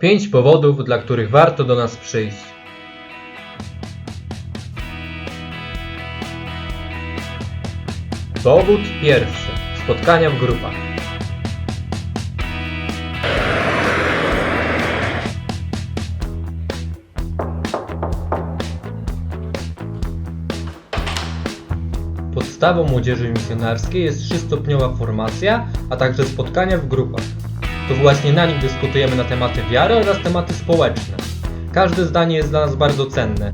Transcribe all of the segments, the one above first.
Pięć powodów, dla których warto do nas przyjść. Powód pierwszy. Spotkania w grupach. Podstawą młodzieży misjonarskiej jest trzystopniowa formacja, a także spotkania w grupach. To właśnie na nich dyskutujemy na tematy wiary oraz tematy społeczne. Każde zdanie jest dla nas bardzo cenne.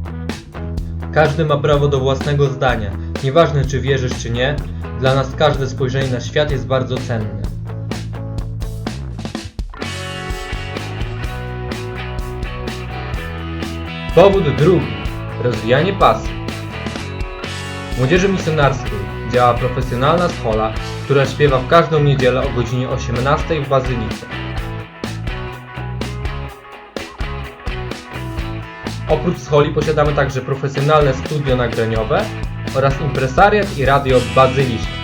Każdy ma prawo do własnego zdania. Nieważne czy wierzysz czy nie, dla nas każde spojrzenie na świat jest bardzo cenne. Powód drugi. Rozwijanie pasji. Młodzieży Misjonarskiej działa profesjonalna schola, która śpiewa w każdą niedzielę o godzinie 18 w Bazylice. Oprócz scholi posiadamy także profesjonalne studio nagraniowe oraz impresariat i radio Bazyliszka.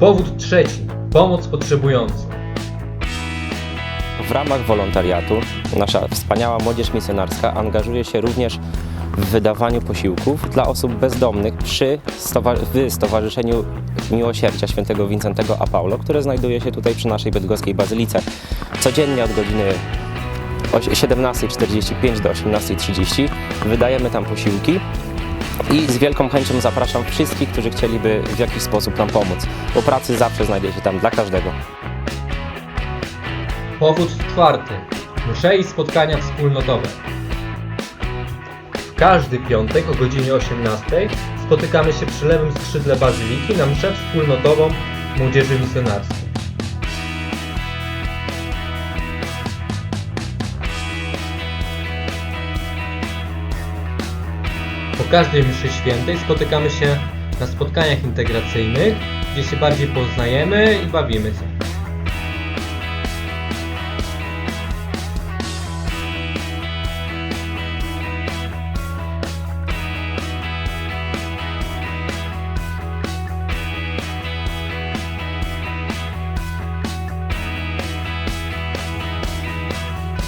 Powód trzeci. Pomoc potrzebującym. W ramach wolontariatu nasza wspaniała młodzież misjonarska angażuje się również w wydawaniu posiłków dla osób bezdomnych przy w Stowarzyszeniu Miłosierdzia Świętego Wincentego a Paulo, które znajduje się tutaj przy naszej bydgoskiej bazylice. Codziennie od godziny oś- 17.45 do 18.30 wydajemy tam posiłki i z wielką chęcią zapraszam wszystkich, którzy chcieliby w jakiś sposób nam pomóc, bo pracy zawsze znajdzie się tam dla każdego. Powód czwarty. Msze i spotkania wspólnotowe. Każdy piątek o godzinie 18 spotykamy się przy lewym skrzydle Bazyliki na mszę wspólnotową Młodzieży Misjonarskiej. Każdej mszy świętej spotykamy się na spotkaniach integracyjnych, gdzie się bardziej poznajemy i bawimy się.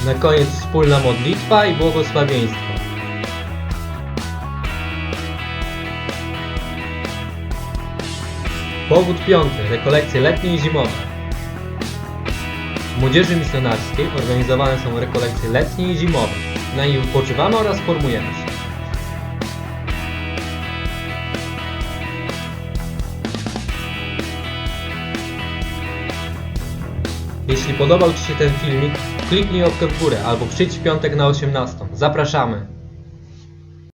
Na koniec wspólna modlitwa i błogosławieństwo. Powód piąty. Rekolekcje letnie i zimowe. W Młodzieży Misjonarskiej organizowane są rekolekcje letnie i zimowe. Na nich wypoczywamy oraz formujemy się. Jeśli podobał Ci się ten filmik, kliknij łapkę w górę albo przyjdź w piątek na 18. Zapraszamy!